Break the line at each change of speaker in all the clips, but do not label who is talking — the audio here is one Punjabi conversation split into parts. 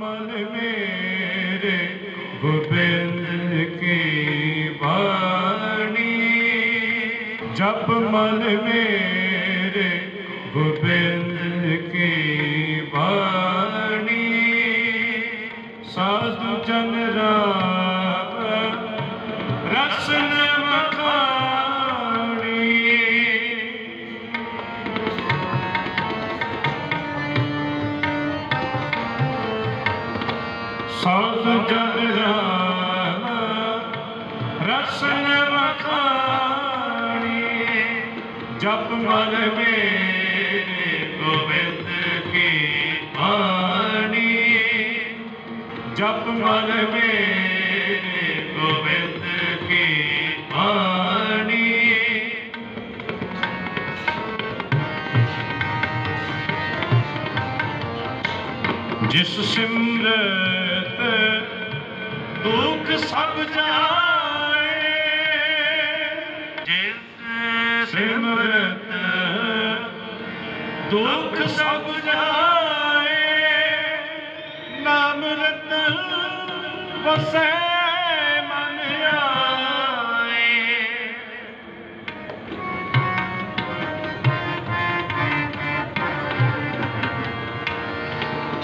ਮਨ ਮੇਰੇ ਗੋਬਿੰਦ ਕੀ ਬਾਣੀ ਜਪ ਮਨ ਮੇਰੇ ਗੋਬਿੰਦ ਰਸਨ ਵਖਾਣੀ ਜਪ ਮਨ ਮੇਰੇ ਗੋਬਿੰਦ ਕੀ ਬਾਣੀ ਜਪ ਮਨ ਮੇਰੇ ਗੋਬਿੰਦ ਕੀ ਬਾਣੀ ਜਿਸ ਸਿਮਰਤ ਦੁੱਖ ਸਭ ਜਾਏ ਸਿਮਰਤ, ਦੁੱਖ ਸਭ ਜਾਏ, ਨਾਮ ਰਤਨ ਵਸੈ ਮਨ ਆਏ।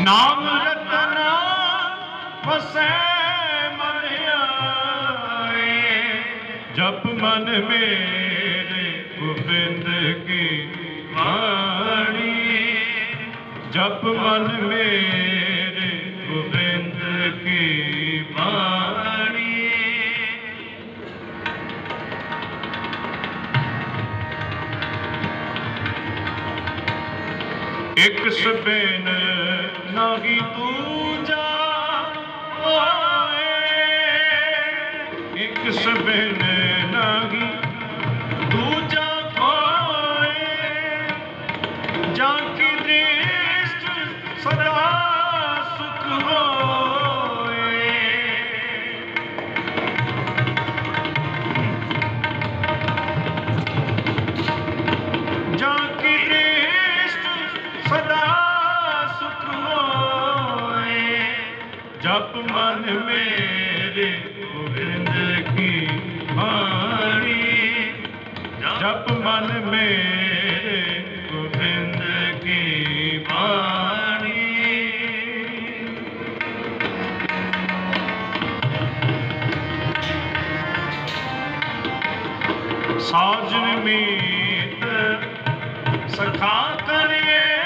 ਨਾਮ ਰਤਨਾ ਵਸੈ ਮਨ ਆਏ, ਜਪ ਮਨ ਗੋਬਿੰਦ ਕੀ ਬਾਣੀ? ਜਪ ਮਨ ਮੇਰੇ, ਗੋਬਿੰਦ ਕੀ ਬਾਣੀ? ਇਕ ਸਬੇਨ ਨਾਹੀ ਦੂਜਾ ਹੋਏ ਇਕ ਸਬੇਨ ਜਪ ਮਨ ਮੇਰੇ ਗੋਬਿੰਦ ਕੀ ਬਾਣੀ? ਜਪ ਮਨ ਮੇਰੇ ਗੋਬਿੰਦ ਕੀ ਬਾਣੀ? ਸਾਜਨ ਮੀਤ ਸਖਾ ਕਰੇ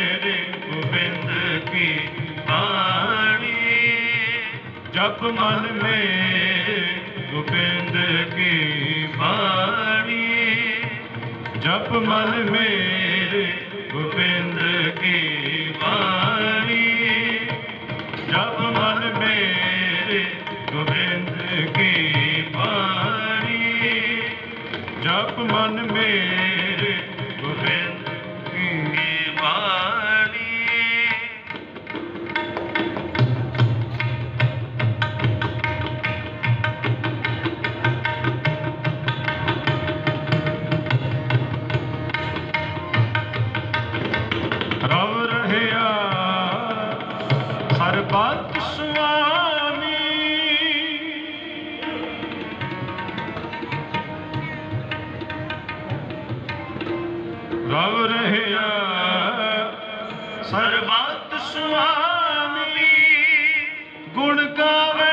ਕਰਿਏ ਮਨ ਮੇਰੇ ਜਪ ਮਨ ਮੇਰੇ ਗੋਬਿੰਦ ਕੀ ਬਾਣੀ ਜਪ ਮਨ ਮੇਰੇ ਗੋਬਿੰਦ ਕੀ ਬਾਣੀ ਜਪ ਮਨ ਮੇਰੇ ਗੋਬਿੰਦ ਕੀ ਬਾਣੀ ਜਪ ਮਨ ਮੇਰੇ ਗੋਬਿੰਦ ਕੀ ਬਾਣੀ ਜਪ ਮਨ ਮੇਰੇ ਰਵ ਰਹਿਆ ਸਰਬੱਤ ਸੁਆਮੀ ਗੁਣ ਗਾਵੇ।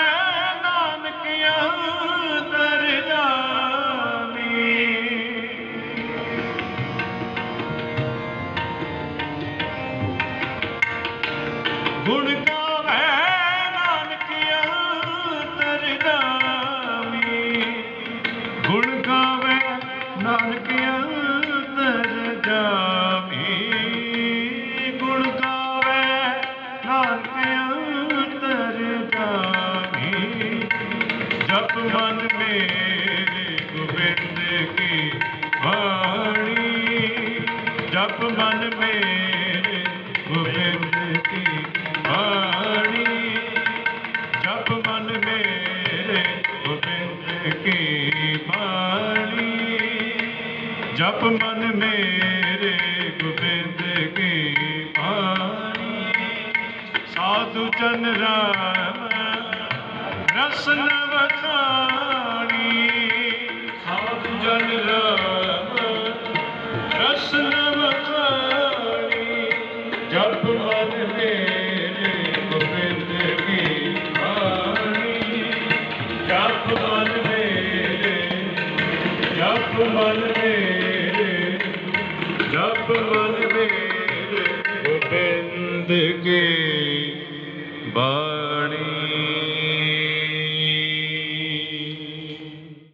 ਜਪ ਮਨ ਮੇਰੇ ਗੋਬਿੰਦ ਕੀ ਬਾਣੀ ਸਾਧੂ ਜਨ ਰਾਮ ਰਸਨ ਵਖਾਣੀ ਸਾਧੂ ਜਨ ਰਾਮ ਰਸਨ ਵਖਾਣੀ ਜਪ ਮਨ ਮੇਰੇ ਜਪ ਮਨ ਮੇਰੇ ਗੋਬਿੰਦ ਕੀ